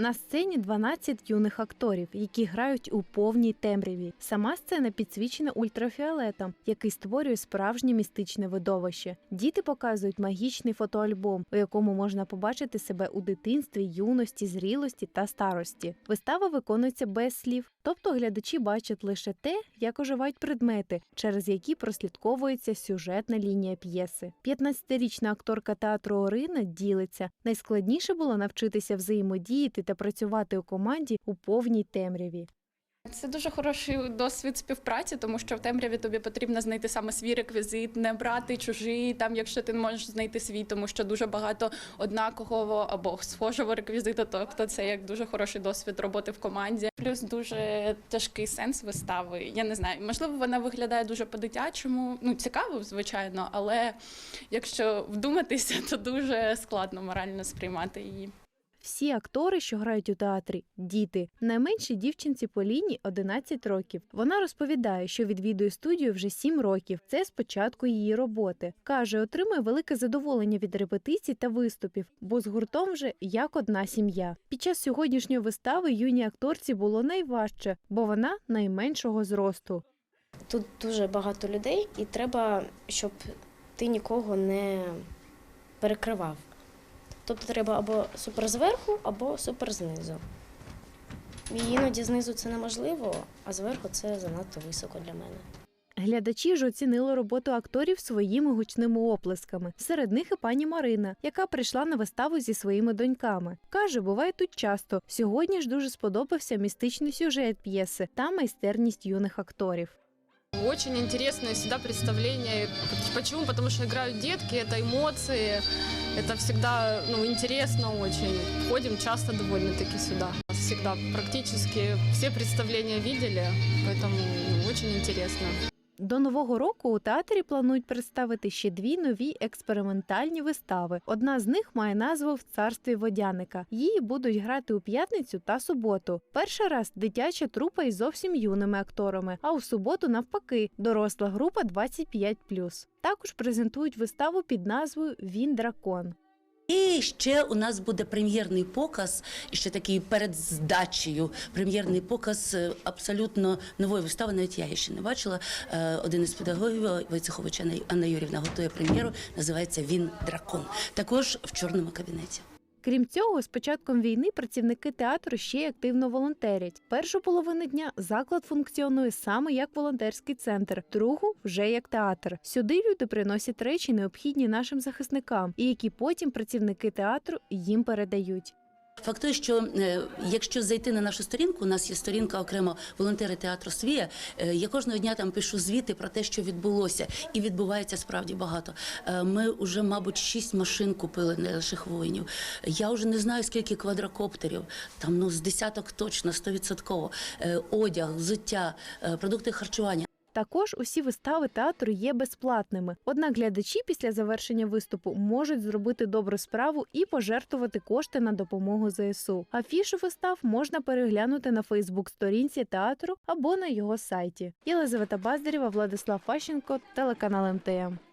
На сцені 12 юних акторів, які грають у повній темряві. Сама сцена підсвічена ультрафіолетом, який створює справжнє містичне видовище. Діти показують магічний фотоальбом, у якому можна побачити себе у дитинстві, юності, зрілості та старості. Вистава виконується без слів, тобто глядачі бачать лише те, як оживають предмети, через які прослідковується сюжетна лінія п'єси. 15-річна акторка театру Орина ділиться. Найскладніше було навчитися взаємодіяти та працювати у команді у повній темряві. Це дуже хороший досвід співпраці, тому що в темряві тобі потрібно знайти саме свій реквізит, не брати чужий, там, якщо ти не можеш знайти свій, тому що дуже багато однакового або схожого реквізиту. Тобто це як дуже хороший досвід роботи в команді. Плюс дуже тяжкий сенс вистави. Я не знаю, можливо, вона виглядає дуже по-дитячому. Ну цікаво, звичайно, але якщо вдуматися, то дуже складно морально сприймати її. Всі актори, що грають у театрі, діти. Найменшій дівчинці Поліні 11 років. Вона розповідає, що відвідує студію вже 7 років. Це з початку її роботи. Каже, отримує велике задоволення від репетицій та виступів, бо з гуртом вже як одна сім'я. Під час сьогоднішньої вистави юній акторці було найважче, бо вона найменшого зросту. Тут дуже багато людей, і треба, щоб ти нікого не перекривав. Тобто треба або супер зверху, або супер знизу. Іноді знизу це неможливо, а зверху це занадто високо для мене. Глядачі ж оцінили роботу акторів своїми гучними оплесками. Серед них і пані Марина, яка прийшла на виставу зі своїми доньками. Каже, буває тут часто. Сьогодні ж дуже сподобався містичний сюжет п'єси та майстерність юних акторів. Очень интересное всегда представление. Почему? Потому что играют детки, это эмоции, это всегда ну, интересно очень. Ходим часто довольно-таки сюда. Всегда практически все представления видели, поэтому ну, очень интересно. До нового року у театрі планують представити ще дві нові експериментальні вистави. Одна з них має назву В царстві водяника. Її будуть грати у п'ятницю та суботу. Перший раз дитяча трупа із зовсім юними акторами, а у суботу навпаки доросла група 25+. Також презентують виставу під назвою Він дракон. І ще у нас буде прем'єрний показ, ще такий перед здачею. Прем'єрний показ е, абсолютно нової вистави. Навіть я її ще не бачила. Е, Один із педагогів Войцеховича Анна Юрівна готує прем'єру. Називається Він дракон. Також в чорному кабінеті. Крім цього, з початком війни працівники театру ще й активно волонтерять. Першу половину дня заклад функціонує саме як волонтерський центр, другу вже як театр. Сюди люди приносять речі, необхідні нашим захисникам, і які потім працівники театру їм передають. Факт той, що е, якщо зайти на нашу сторінку, у нас є сторінка окремо волонтери театру Свія. е, Я кожного дня там пишу звіти про те, що відбулося, і відбувається справді багато. Е, Ми вже, мабуть, шість машин купили наших воїнів. Я вже не знаю скільки квадрокоптерів, там ну з десяток точно, стовідсотково. Одяг, взуття, продукти харчування. Також усі вистави театру є безплатними. Однак глядачі після завершення виступу можуть зробити добру справу і пожертвувати кошти на допомогу ЗСУ. Афішу вистав можна переглянути на Фейсбук-сторінці театру або на його сайті. Єлизавета Баздарєва, Владислав Фащенко, телеканал МТМ.